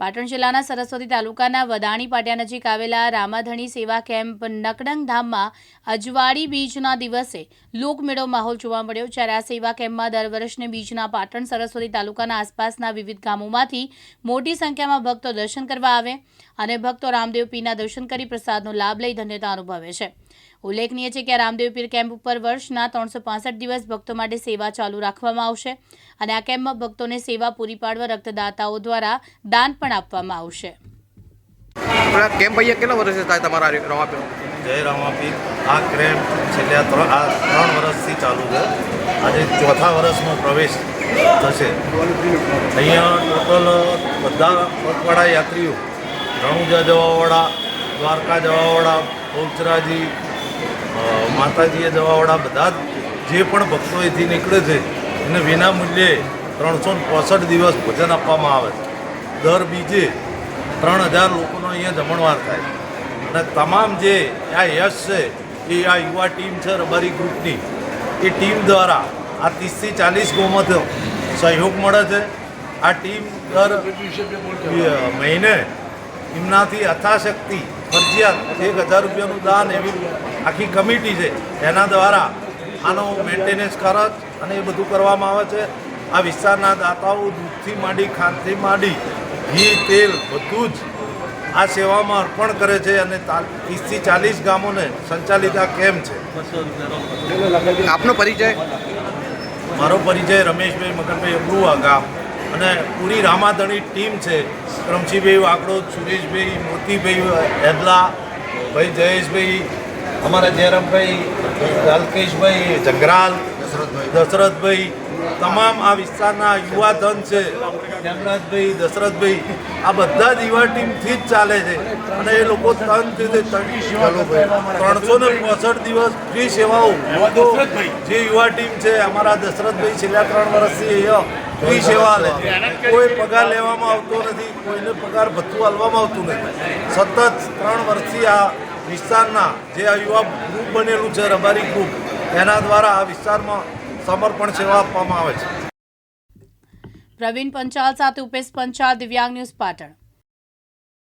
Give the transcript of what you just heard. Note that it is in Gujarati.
પાટણ જિલ્લાના સરસ્વતી તાલુકાના વદાણી પાટિયા નજીક આવેલા રામાધણી સેવા કેમ્પ નકડંગ ધામમાં અજવાળી બીજના દિવસે લોકમેળો માહોલ જોવા મળ્યો. જ્યારે આ સેવા કેમ્પમાં દર વર્ષને બીજના પાટણ સરસ્વતી તાલુકાના આસપાસના વિવિધ ગામોમાંથી મોટી સંખ્યામાં ભક્તો દર્શન કરવા આવે અને ભક્તો રામદેવ પીના દર્શન કરી પ્રસાદનો લાભ લઈ ધન્યતા અનુભવે છે. ઉલ્લેખનીય છે કે આ રામદેવ પીર કેમ્પ ઉપર વર્ષના ત્રણસો દિવસ ભક્તો માટે સેવા ચાલુ રાખવામાં આવશે અને આ કેમ્પમાં ભક્તોને સેવા પૂરી પાડવા રક્તદાતાઓ દ્વારા દાન પણ આપવામાં આવશે. કેમ્પ અહીંયા કેટલા વર્ષે થાય તમારા રમાપીર જય રામાપીર આ કેમ્પ છેલ્લા ત્રણ આ ત્રણ વર્ષથી ચાલુ છે. આજે ચોથા વર્ષનો પ્રવેશ થશે. અહીંયા ટોટલ બધા પગવાળા યાત્રીઓ રણુજા જવાવાળા દ્વારકા જવાવાળા બહુચરાજી માતાજીએ જવાવાળા બધા જ પણ ભક્તો અહીંથી નીકળે છે, એને વિના મૂલ્યે ત્રણસો ચોસઠ દિવસ ભોજન આપવામાં આવે છે. દર બીજે ત્રણ હજાર લોકોનો અહીંયા જમણવાર થાય અને તમામ જે આ યશ છે, એ આ યુવા ટીમ છે, રબારી ગ્રુપની, એ ટીમ દ્વારા આ ત્રીસથી ચાલીસ ગોમતો સહયોગ મળે છે. આ ટીમ દર મહિને એમનાથી અથાશક્તિ ફરજિયાત એક હજાર રૂપિયાનું દાન એવી આખી કમિટી છે એના દ્વારા આનો મેન્ટેનન્સ ખર્ચ અને એ બધું કરવામાં આવે છે. આ વિસ્તારના દાતાઓ દૂધથી માંડી ખાંડથી માંડી ઘી તેલ બધું જ આ સેવામાં અર્પણ કરે છે અને ત્રીસથી ચાલીસ ગામોને સંચાલિત આ કેમ્પ છે. આપનો પરિચય? મારો પરિચય રમેશભાઈ મકરભાઈ અબરુઆ ગામ અને પૂરી રામાધણી ટીમ છે. રમશીભાઈ વાકડોદ સુરેશભાઈ મોતીભાઈ હેદલા ભાઈ જયેશભાઈ અમારા જયરામભાઈ અલ્કેશભાઈ જંગરાલ દશરથભાઈ તમામ આ વિસ્તારના યુવા ધન છે. હેમરાજભાઈ દશરથભાઈ આ બધા જ યુવા ટીમથી જ ચાલે છે. અને એ લોકો તનથી ત્રણસો ને પોસઠ દિવસ ફ્રી સેવાઓ. જે યુવા ટીમ છે અમારા દશરથભાઈ છેલ્લા ત્રણ વર્ષથી ફ્રી સેવા લે કોઈ પગાર લેવામાં આવતો નથી કોઈને પગાર ભથ્થું આપવામાં આવતું નથી. સતત ત્રણ વર્ષથી આ વિસ્તારના જે યુવા ગ્રુપ બનેલું છે, રબારી ગ્રુપ એના દ્વારા આ વિસ્તારમાં સમર્પણ સેવા આપવામાં આવે છે. પ્રવીણ પંચાલ સાથે ઉપેશ પંચાલ, દિવ્યાંગ ન્યૂઝ પાટણ.